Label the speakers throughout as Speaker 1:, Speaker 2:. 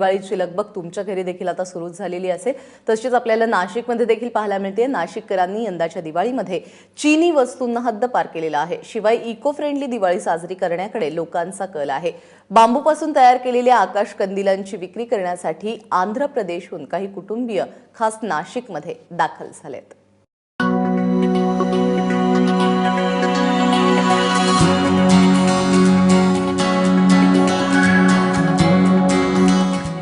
Speaker 1: दिवाळीची लगबग तुमच्या घरी देखील आता सुरू झालेली असेल. तशीच आपल्याला नाशिकमध्ये देखील पाहायला मिळते. नाशिककरांनी यंदाच्या दिवाळीमध्ये चीनी वस्तूंना हद्दपार केलेला आहे. शिवाय इको फ्रेंडली दिवाळी साजरी करण्याकडे लोकांचा कल आहे. बांबूपासून तयार केलेल्या आकाश कंदिलांची विक्री करण्यासाठी आंध्र प्रदेशहून काही कुटुंबीय खास नाशिकमध्ये दाखल झालेत.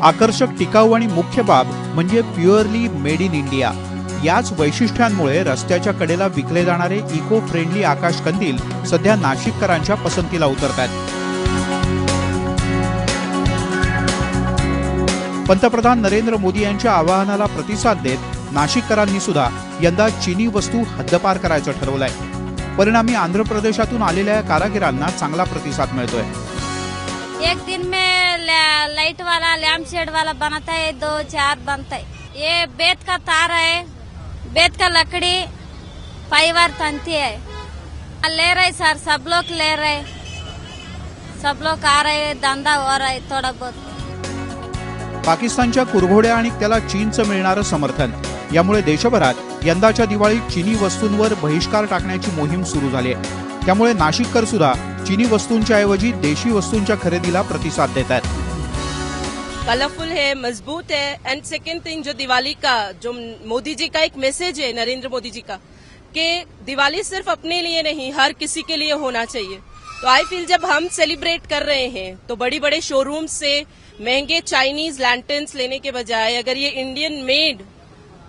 Speaker 2: आकर्षक टिकाऊ आणि मुख्य बाब म्हणजे प्युअरली मेड इन इंडिया. याच वैशिष्ट्यांमुळे रस्त्याच्या कडेला विकले जाणारे इको फ्रेंडली आकाश कंदील सध्या नाशिककरांच्या पसंतीला उतरत आहेत पंतप्रधान नरेंद्र मोदी यांच्या आवाहनाला प्रतिसाद देत नाशिककरांनी सुद्धा यंदा चिनी वस्तू हद्दपार करायचं ठरवलंय. परिणामी आंध्र प्रदेशातून आलेल्या कारागिरांना चांगला प्रतिसाद मिळतोय.
Speaker 3: एक दिन में लाइट वाला लैम्प शेड वाला बनाता है दो चार बनता है ये बेत का तार है बेत का लकड़ी फाइबर तंती है ले रहे सर सब लोग ले रहे सब लोग आ रहे धंधा हो रहा है थोड़ा बहुत.
Speaker 2: पाकिस्तानच्या कुरघोड्या आणि त्याला चीनचं मिळणारं समर्थन. यामुळे देशभरात यंदाच्या दिवाळीत चीनी वस्तूंवर बहिष्कार टाकण्याची मोहीम सुरू झाली आहे. त्यामुळे नाशिककर सुद्धा चीनी वस्तूंच्या ऐवजी देशी वस्तूंच्या खरेदीला प्रतिसाद देत आहेत.
Speaker 4: कलरफुल है, मज़बूत है। एंड सेकेंड थिंग जो दिवाली का, जो मोदी जी का एक मैसेज है, नरेंद्र मोदी जी का, कि दिवाली सिर्फ़ अपने लिए नहीं, हर किसी के लिए होना चाहिए। तो आई फील जब हम सेलिब्रेट कर रहे हैं तो बड़ी बड़े शोरूम से महँगे चाइनीज़ लैंटर्न्स लेने के बजाय, अगर ये इंडियन मेड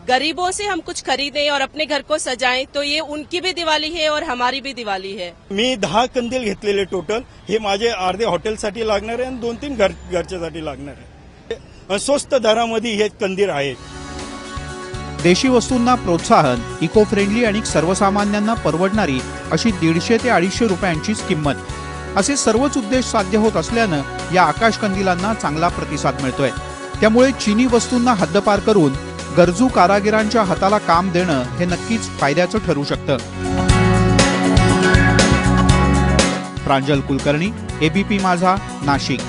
Speaker 4: गरीबों से हम कुछ खरीदें और अपने घर को सजाएँ तो ये उनकी भी दिवाली है और हमारी भी दिवाली है।
Speaker 5: मी दहा कंदील घेतलेले टोटल हे माझे अर्धे लागणार आहे आणि दोन तीन घर, घरच्यासाठी लागणार. आहे स्वस्त दरामध्ये हे कंदीर आहेत.
Speaker 2: देशी वस्तूंना प्रोत्साहन इको फ्रेंडली आणि सर्वसामान्यांना परवडणारी अशी दीडशे ते अडीचशे रुपयांचीच किंमत. असे सर्वच उद्देश साध्य होत असल्यानं या आकाश कंदिलांना चांगला प्रतिसाद मिळतोय. त्यामुळे चीनी वस्तूंना हद्दपार करून गरजू कारागिरांच्या हाताला काम देणं हे नक्कीच फायद्याचं ठरू शकतं. प्रांजल कुलकर्णी एबीपी माझा नाशिक.